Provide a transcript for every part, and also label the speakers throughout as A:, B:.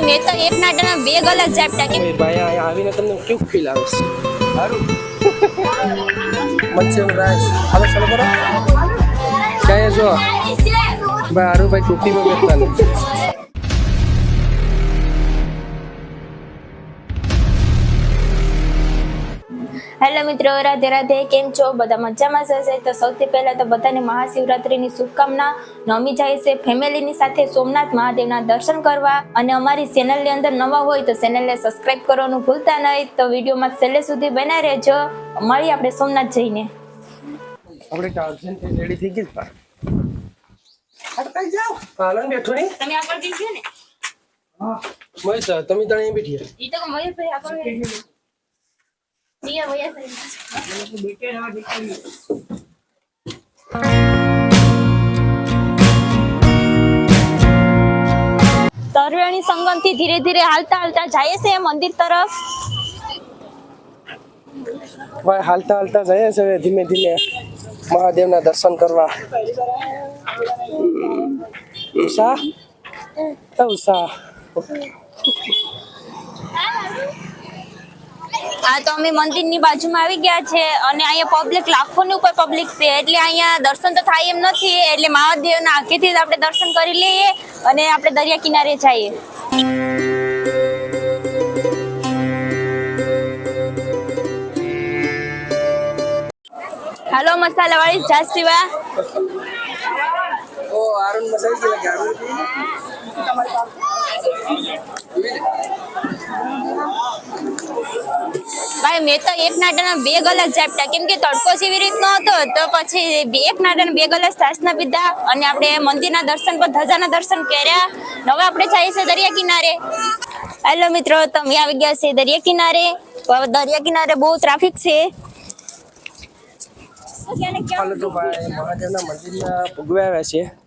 A: ભાઈ મેં તો એક નાટકમાં બે ગલત ઝાપટા કે
B: ભાઈ આ આવીને તમને કેવું ફીલ આવે છે? સારું મચ્છમ રાજ હવે ચાલો કરો. ક્યાં છો. ભાઈ હારું ભાઈ ટોપીમાં બેઠતા
A: હેલો મિત્રો રાધે રાધે કેમ છો? બધા મજામાં જશે હશે? તો સૌથી પહેલા તો બધાને મહાશિવરાત્રિની શુભકામના. નવમી જાય છે ફેમિલીની સાથે સોમનાથ મહાદેવના દર્શન કરવા. અને અમારી ચેનલની અંદર નવા હોય તો ચેનલને સબસ્ક્રાઇબ કરવાનું ભૂલતા નહીં. તો વિડીયોમાં છેલ્લે સુધી બના રહેજો. મળીએ આપણે સોમનાથ જઈને.
B: આપણે ટાર્ઝન રેડી થઈ ગઈ પા અટકાઈ જાઓ. હાલો બેઠો નહીં?
A: તમે આગળ જઈજો ને.
B: હા મય તમે તણે બેઠી
A: તો આગળ નિયર વયા તરવેણી સંગમથી ધીરે ધીરે હાલતા હાલતા જઈએ છે મંદિર તરફ?
B: ભાઈ હાલતા હાલતા જઈએ છે હવે ધીમે ધીમે મહાદેવના દર્શન કરવા. ઉષા? તો ઉષા.
A: હા તો અમે મંદિરની બાજુમાં આવી ગયા છે અને અહીંયા પબ્લિક લાખોની ઉપર પબ્લિક છે. એટલે અહીંયા દર્શન તો થાય એમ નથી. એટલે મહાદેવના આગેથી જ આપણે દર્શન કરી લઈએ અને આપણે દરિયા કિનારે જઈએ. હાલો મસાલા વાળી છાશ પીવા
B: ઓ આરુણ મસાઈ ગયેલા કે
A: ભાઈ, મેં તો એક નાટાના બે ગલાસ ઝાપટા. કેમ કે તડકો જેવી રીતનો હતો, તો પછી એક નાટાના બે ગલાસ છાશના પીધા અને આપણે મંદિરના દર્શન પર ધજાના દર્શન કર્યા. હવે આપણે જઈએ છીએ દરિયા કિનારે. હેલો મિત્રો, તમે આવી ગયા છે દરિયા કિનારે. દરિયા કિનારે બહુ ટ્રાફિક છે.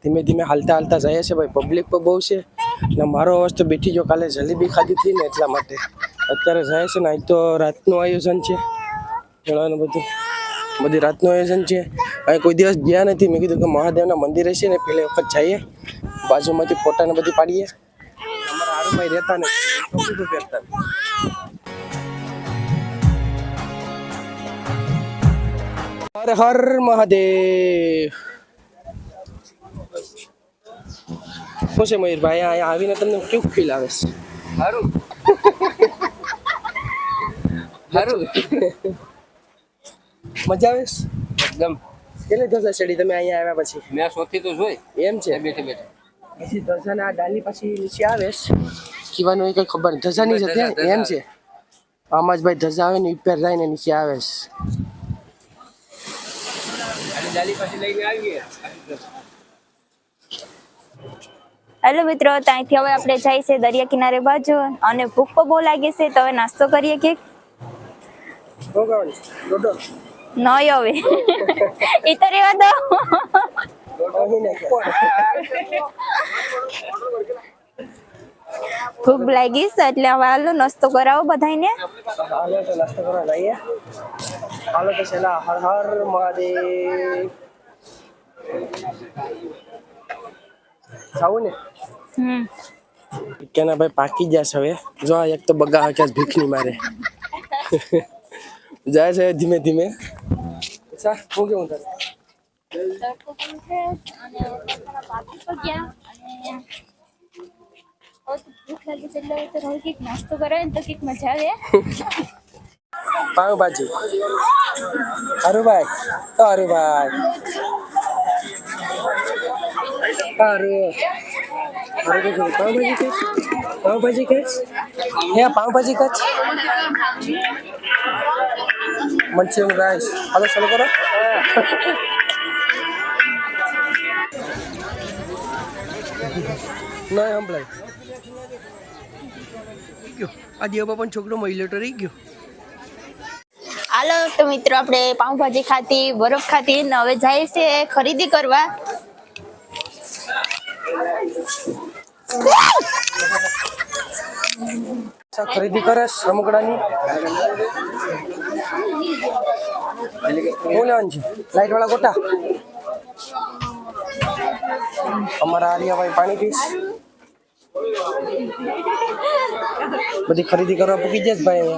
B: ધીમે ધીમે હાલતા હાલતા જાય છે ભાઈ પબ્લિક પણ બહુ છે. મારો અવાજ તો બેઠી જો કાલે જલેબી ખાધી હતી ને એટલા માટે. અત્યારે જાય છે ને, આજ તો રાતનું આયોજન છે. જણાવવાનું બધું. બધી રાતનું આયોજન છે. અહીં કોઈ દિવસ ગયા નથી. મેં કીધું કે મહાદેવના મંદિરે છે ને, પહેલી વખત જઈએ. બાજુમાંથી ફોટાને બધી પાડીએ. અમારા હારુભાઈ રહેતા ને ટોપી તો પહેરતા હર હર મહાદેવ. શું છે મયુરભાઈ? અહીંયા આવીને તમને કેવું ફીલ આવે છે?
C: સારું. સારું
B: મજા આવે
C: એકદમ.
B: કેટલી ધજા ચડી તમે અહીંયા આવ્યા પછી?
C: મેં સોથી તો જોઈ.
B: એમ છે?
C: બેઠે બેઠે.
B: પછી આ ડાલી પછી નીચે આવે કીવાનું એ કઈ ખબર? નહીં ધજાની જ હતી ને? એમ છે? આમાં જ ભાઈ ધજા આવે ને ઉપર જાય ને નીચે આવે છે.
C: અને લઈને આવીએ.
A: હેલો મિત્રો ત્યાંથી હવે આપણે જાય છે દરિયા કિનારે બાજુ અને ભૂખ બહુ લાગે છે તો હવે નાસ્તો કરીએ કે દો.
B: અહીં નાખ્યા.
A: ભૂખ લાગી છે એટલે હાલો નાસ્તો કરાવો બધાને
B: હાલો તો નાસ્તો કરવા જઈએ હાલો તો છેલ્લા હર હર મહાદેવ. ખાવું ને?
A: હમ.
B: કેના ભાઈ પાકી જશે હવે. જો એક તો બગા કે ભીખની મારે. જાય છે ધીમે ધીમે અચ્છા હું કેવું તારે
A: નાસ્તો કરાવે તો કંઈક મજા આવે
B: પાવભાજી હરુભાઈ તો હરુભાઈ હારું હારું તો પાવભાજી કે પાવભાજી કે હે પાવભાજી કચ મંચુરિયન રાઈસ હાલો ચાલુ કરો ના સંભળાય આ દેવા પણ છોકરો મહિલો તો રહી ગયો
A: હાલો, તો મિત્રો, આપણે પાઉંભાજી ખાતી બરફ ખાતી ને હવે જાય છે ખરીદી કરવા.
B: અચ્છા ખરીદી કરે રમકડાની શું લેવાનું છે લાઈટ વાળા ગોટા. અમારા આર્યાભાઈ પાણી પીશ બધી ખરીદી કરવા પૂકી જશે ભાઈ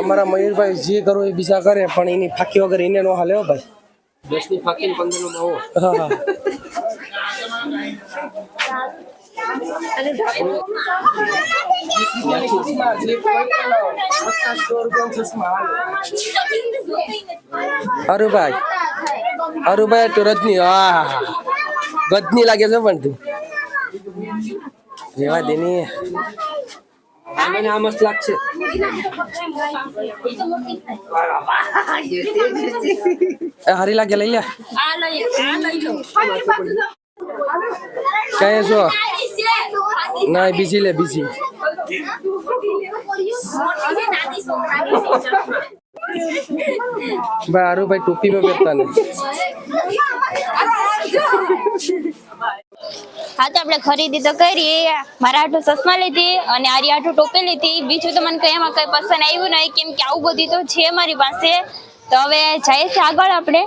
B: અમારા મયુરભાઈ જે કરવું એ બીજા કરે પણ એની ફાંકી વગર એને નો હાલે ભાઈ.
C: દસની ફાકીને પંદર નો હા
B: હા. હા અરુભાઈ અરુભાઈ તું રજની હા ગજની લાગે છે પણ તું રેવા દે ની
C: મને આ મસ્ત લાગશે
B: એ હારી લાગે લઈ લે કઈ છો ના બીજી લે બીજી ભાઈ અરુભાઈ ટોપીમાં પહેરતા ને.
A: હા, તો આપણે ખરીદી તો કરી. મારા આટું ચશ્મા લીધી અને આરી આટું ટોપી લીધી. બીજું તો મને કઈ એમાં કઈ પસંદ આવ્યું નહીં. કેમ કે આવું બધું તો છે મારી પાસે. તો હવે જઈએ છીએ આગળ આપણે.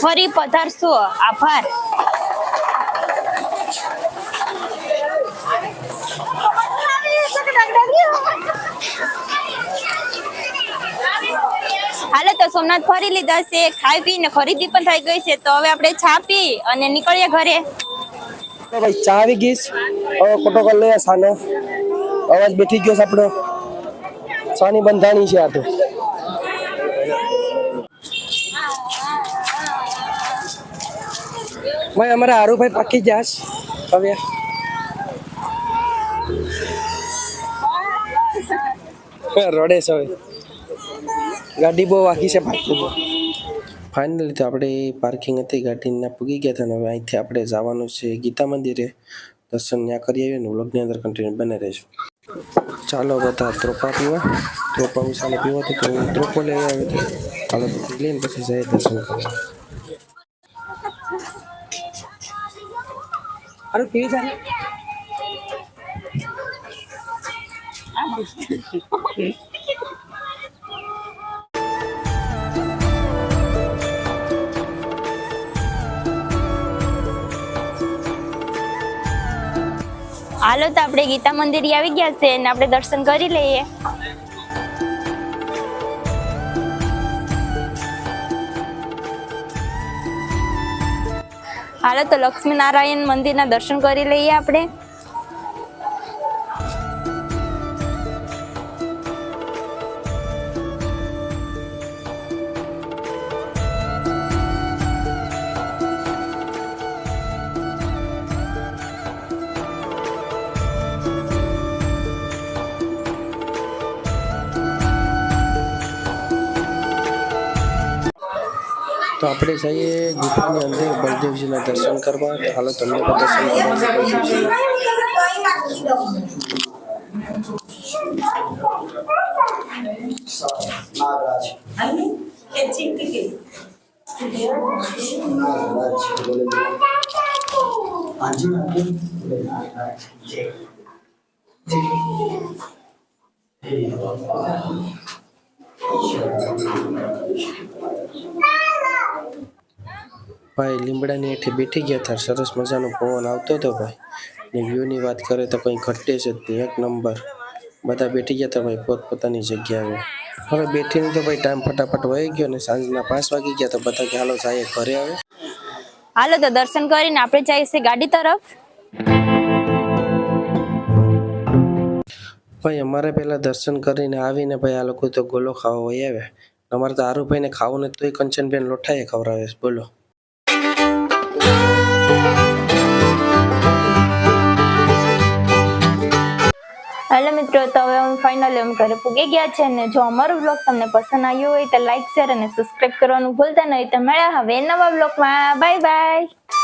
A: ફરી પધારશું. આભાર. સોમનાથ ફરી લીધા છે ખાઈ પીને ખરીદી પણ થઈ ગઈ છે. તો હવે આપણે ચા પી અને નીકળીએ ઘરે.
B: ભાઈ ચા આવી ગઈ છે. હવે ખોટો કર લે સાનો. અવાજ બેઠી ગયો છે આપણો. સાની બંધાણી છે આ તો. ભાઈ અમારા હારુભાઈ પાકી જાશ હવે. રડે છે હવે. ગાડી બહુ વાગી છે પાર્કિંગ ફાઇનલી તો આપણે પાર્કિંગ હતી ગાડીના પૂગી ગયા હતા અને હવે અહીંથી આપણે જવાનું છે ગીતા મંદિરે. દર્શન ત્યાં કરી આવીએ ને વ્લોગની અંદર કન્ટિન્યુ બને રહેજો ચાલો બધા ત્રોપા પીવા. ત્રોપા ઉસાને પીવા તો હું ત્રોપો લઈ આવ્યો હતો. ચાલો લઈને પછી જઈએ દર્શન કરવા. અરે પીવી જાય
A: હાલો તો આપણે ગીતા મંદિર આવી ગયા છે અને આપણે દર્શન કરી લઈએ. હાલો તો લક્ષ્મી નારાયણ મંદિરના દર્શન કરી લઈએ આપણે.
B: તો આપણે જઈએ ગુફાની અંદર બળદેવજીના દર્શન કરવા. હાલો તમને દર્શન કરવા બળદેવજીના ભાઈ લીમડાની હેઠે બેઠી ગયા હતા સરસ મજાનો પવન આવતો હતો ભાઈ. ને વ્યૂની વાત કરે તો કંઈ ઘટે છે જ નહીં. એક નંબર. બધા બેઠી ગયા હતા ભાઈ પોતપોતાની જગ્યાએ. હવે બેઠીને તો ભાઈ ટાઈમ ફટાફટ વહી ગયો ને સાંજના પાંચ વાગી ગયા તો બધા કે હાલો જાય ઘરે આવે.
A: હાલો તો દર્શન કરીને આપણે જઈએ છીએ ગાડી તરફ.
B: ભાઈ અમારે પહેલાં દર્શન કરીને આવીને ભાઈ આ લોકો તો ગોલો ખાવા વહી આવ્યા. અમારે તો આરુભાઈને ખાવું ને તોય કંચનબેન લોઠાએ ખવડાવે બોલો.
A: હેલો મિત્રો, તો હવે અમે ફાઇનલી અમે ઘરે પૂગી ગયા છે અને જો અમારો બ્લોગ તમને પસંદ આવ્યો હોય તો લાઈક શેર અને સબસ્ક્રાઇબ કરવાનું ભૂલતા નહીં. તો મળ્યા હવે નવા બ્લોગમાં બાય બાય